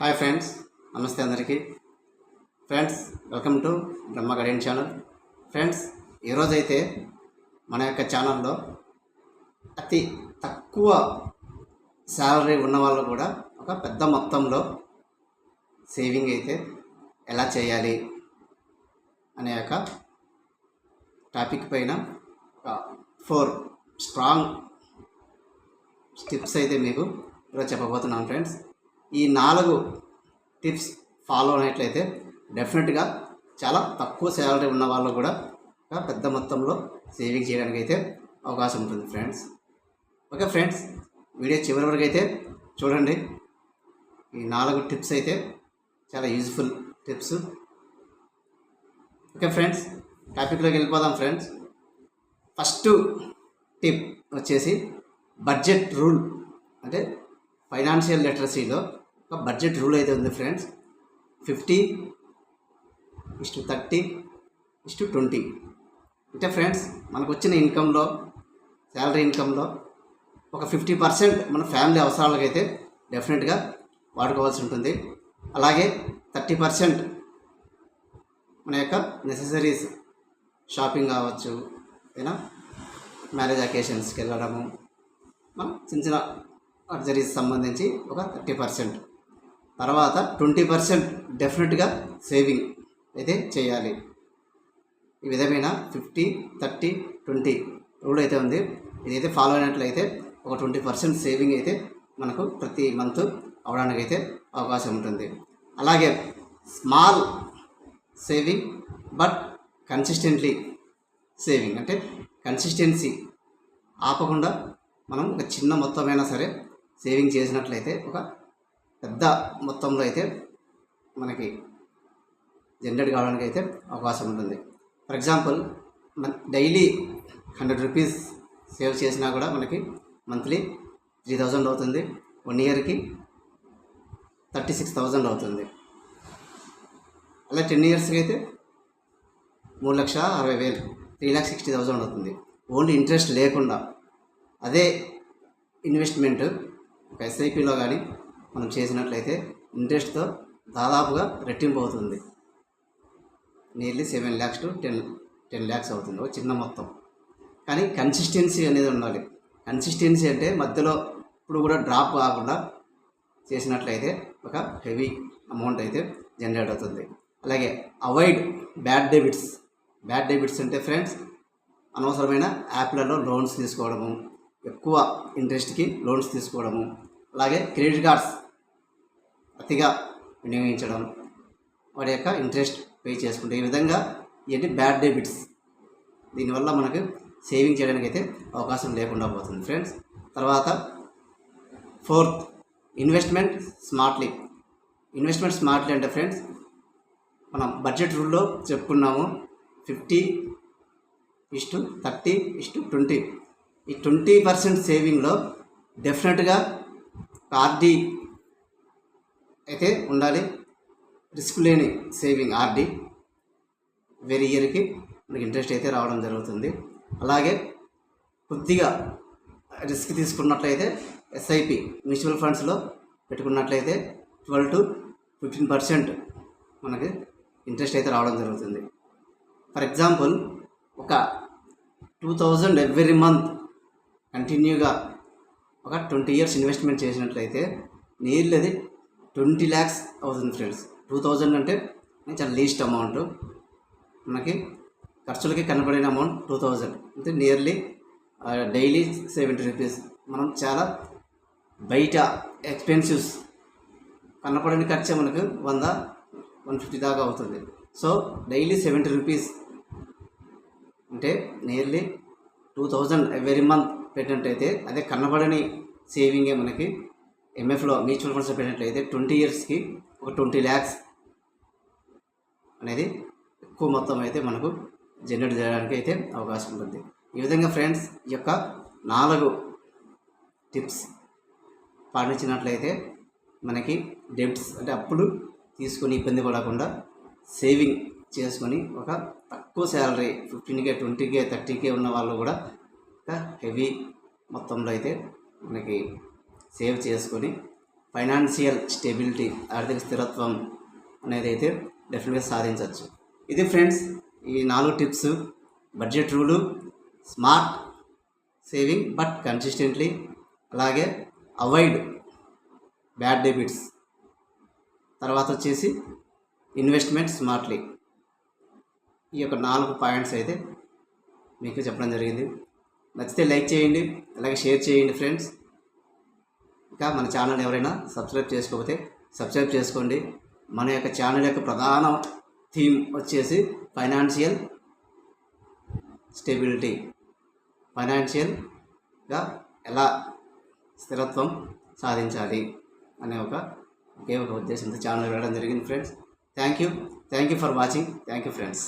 Hi friends నమస్తే అందరికీ. Friends welcome to Brahma Gadiyan channel. Friends ఈరోజైతే మన యొక్క ఛానల్లో అతి తక్కువ శాలరీ ఉన్న వాళ్ళు కూడా ఒక పెద్ద మొత్తంలో సేవింగ్ అయితే ఎలా చేయాలి అనే యొక్క టాపిక్ పైన ఒక ఫోర్ స్ట్రాంగ్ స్టిప్స్ అయితే మీకు ఈరోజు చెప్పబోతున్నాను ఫ్రెండ్స్. ఈ నాలుగు టిప్స్ ఫాలో అయినట్లయితే డెఫినెట్గా చాలా తక్కువ శాలరీ ఉన్న వాళ్ళు కూడా పెద్ద మొత్తంలో సేవింగ్ చేయడానికి అయితే అవకాశం ఉంటుంది ఫ్రెండ్స్ ఓకే ఫ్రెండ్స్ వీడియో చివరి వరకు అయితే చూడండి. ఈ నాలుగు టిప్స్ అయితే చాలా యూజ్ఫుల్ టిప్స్ ఓకే ఫ్రెండ్స్ టాపిక్లోకి వెళ్ళిపోదాం ఫ్రెండ్స్ ఫస్ట్ టిప్ వచ్చేసి బడ్జెట్ రూల్ అంటే ఫైనాన్షియల్ లిటరసీలో బడ్జెట్ రూల్ అయితే ఉంది friends fifty is to thirty is to twenty అంటే ఫ్రెండ్స్ మనకు వచ్చిన ఇన్కంలో శాలరీ ఇన్కంలో ఒక ఫిఫ్టీ పర్సెంట్ మన ఫ్యామిలీ అవసరాలకైతే డెఫినెట్గా వాడుకోవాల్సి ఉంటుంది. అలాగే థర్టీ పర్సెంట్ మన యొక్క నెససరీస్ షాపింగ్ కావచ్చు అయినా మ్యారేజ్ అకేషన్స్కి వెళ్ళడము మనం చిన్న చిన్న లగ్జరీస్ సంబంధించి ఒక థర్టీ పర్సెంట్ తర్వాత ట్వంటీ పర్సెంట్ డెఫినెట్గా సేవింగ్ అయితే చేయాలి. ఈ విధమైన ఫిఫ్టీ థర్టీ ట్వంటీ రూల్ అయితే ఉంది. ఇదైతే ఫాలో అయినట్లయితే ఒక ట్వంటీ పర్సెంట్ సేవింగ్ అయితే మనకు ప్రతి మంత్ అవడానికి అయితే అవకాశం ఉంటుంది. అలాగే small saving but consistently saving అంటే కన్సిస్టెన్సీ ఆపకుండా మనం ఒక చిన్న మొత్తమైనా సరే సేవింగ్ చేసినట్లయితే ఒక పెద్ద మొత్తంలో అయితే మనకి జనరేట్ కావడానికి అయితే అవకాశం ఉంటుంది. ఫర్ ఎగ్జాంపుల్ మన డైలీ హండ్రెడ్ రూపీస్ సేవ్ చేసినా కూడా మనకి మంత్లీ త్రీ థౌజండ్ అవుతుంది. వన్ ఇయర్కి థర్టీ సిక్స్ థౌజండ్ అవుతుంది. అలా టెన్ ఇయర్స్కి అయితే మూడు లక్షల అరవై వేలు త్రీ ల్యాక్ సిక్స్టీ థౌజండ్ అవుతుంది. ఓన్లీ ఇంట్రెస్ట్ లేకుండా అదే ఇన్వెస్ట్మెంట్ ఒక ఎస్ఐపిలో కానీ మనం చేసినట్లయితే ఇంట్రెస్ట్తో దాదాపుగా రెట్టింపు అవుతుంది nearly seven lakhs to ten ten lakhs అవుతుంది. ఒక చిన్న మొత్తం. కానీ కన్సిస్టెన్సీ అనేది ఉండాలి. కన్సిస్టెన్సీ అంటే మధ్యలో ఇప్పుడు కూడా డ్రాప్ కాకుండా చేసినట్లయితే ఒక హెవీ అమౌంట్ అయితే జనరేట్ అవుతుంది. అలాగే avoid bad debits. Bad debits అంటే ఫ్రెండ్స్ అనవసరమైన యాప్లలో లోన్స్ తీసుకోవడము ఎక్కువ ఇంట్రెస్ట్కి లోన్స్ తీసుకోవడము అలాగే క్రెడిట్ కార్డ్స్ అతిగా వినియోగించడం వాటి యొక్క ఇంట్రెస్ట్ పే చేసుకుంటే ఈ విధంగా ఇవన్నీ బ్యాడ్ డెబిట్స్. దీనివల్ల మనకు సేవింగ్ చేయడానికి అయితే అవకాశం లేకుండా పోతుంది ఫ్రెండ్స్. తర్వాత fourth investment smartly. Investment smartly అంటే ఫ్రెండ్స్ మనం బడ్జెట్ రూల్లో చెప్పుకున్నాము fifty is to thirty is to twenty. ఈ ట్వంటీ పర్సెంట్ సేవింగ్లో డెఫినెట్గా ఆర్డీ అయితే ఉండాలి. రిస్క్ లేని సేవింగ్ ఆర్డీ. వెరీ ఇయర్కి మనకి ఇంట్రెస్ట్ అయితే రావడం జరుగుతుంది. అలాగే కొద్దిగా రిస్క్ తీసుకున్నట్లయితే ఎస్ఐపి మ్యూచువల్ ఫండ్స్లో పెట్టుకున్నట్లయితే ట్వెల్వ్ టు ఫిఫ్టీన్ పర్సెంట్ మనకి ఇంట్రెస్ట్ అయితే రావడం జరుగుతుంది. ఫర్ ఎగ్జాంపుల్ ఒక టూ థౌజండ్ ఎవ్రీ మంత్ కంటిన్యూగా ఒక ట్వంటీ ఇయర్స్ ఇన్వెస్ట్మెంట్ చేసినట్లయితే నియర్లీ అది ట్వంటీ ల్యాక్స్ అవుతుంది ఫ్రెండ్స్. టూ థౌజండ్ అంటే చాలా లీస్ట్ అమౌంట్. మనకి ఖర్చులకి కనబడిన అమౌంట్ టూ థౌజండ్. అంటే నియర్లీ డైలీ సెవెంటీ రూపీస్. మనం చాలా బయట ఎక్స్పెన్సివ్స్ కనపడని ఖర్చే మనకు వంద వన్ ఫిఫ్టీ దాకా అవుతుంది. సో డైలీ సెవెంటీ రూపీస్ అంటే nearly two thousand every month పెట్టినట్టయితే అదే కనబడని సేవింగే మనకి ఎంఎఫ్లో మ్యూచువల్ ఫండ్స్లో పెట్టినట్లయితే ట్వంటీ ఇయర్స్కి ఒక ట్వంటీ ల్యాక్స్ అనేది ఎక్కువ మొత్తం అయితే మనకు జనరేట్ చేయడానికి అయితే అవకాశం ఉంటుంది. ఈ విధంగా ఫ్రెండ్స్ ఈ యొక్క నాలుగు టిప్స్ పాటించినట్లయితే మనకి డెబ్ట్స్ అంటే అప్పులు తీసుకొని ఇబ్బంది పడకుండా సేవింగ్ చేసుకొని ఒక తక్కువ శాలరీ ఫిఫ్టీన్కే ట్వంటీకే థర్టీకే ఉన్న వాళ్ళు కూడా ఇంకా హెవీ మొత్తంలో అయితే మనకి సేవ్ చేసుకొని ఫైనాన్షియల్ స్టెబిలిటీ ఆర్థిక స్థిరత్వం అనేది అయితే డెఫినెట్గా సాధించవచ్చు. ఇది ఫ్రెండ్స్ ఈ నాలుగు tips. Budget rule smart saving but consistently అలాగే అవాయిడ్ బ్యాడ్ డెబిట్స్. తర్వాత వచ్చేసి ఇన్వెస్ట్మెంట్ స్మార్ట్లీ. ఈ యొక్క నాలుగు పాయింట్స్ అయితే మీకు చెప్పడం జరిగింది. నచ్చితే లైక్ చేయండి అలాగే షేర్ చేయండి ఫ్రెండ్స్. ఇంకా మన ఛానల్ ఎవరైనా సబ్స్క్రైబ్ చేసుకోకపోతే సబ్స్క్రైబ్ చేసుకోండి. మన యొక్క ఛానల్ యొక్క ప్రధాన థీమ్ వచ్చేసి ఫైనాన్షియల్ స్టెబిలిటీ. ఫైనాన్షియల్గా ఎలా స్థిరత్వం సాధించాలి అనే ఒక ఒకే ఒక ఉద్దేశంతో ఛానల్ వెళ్ళడం జరిగింది friends. Thank you thank you for watching thank you friends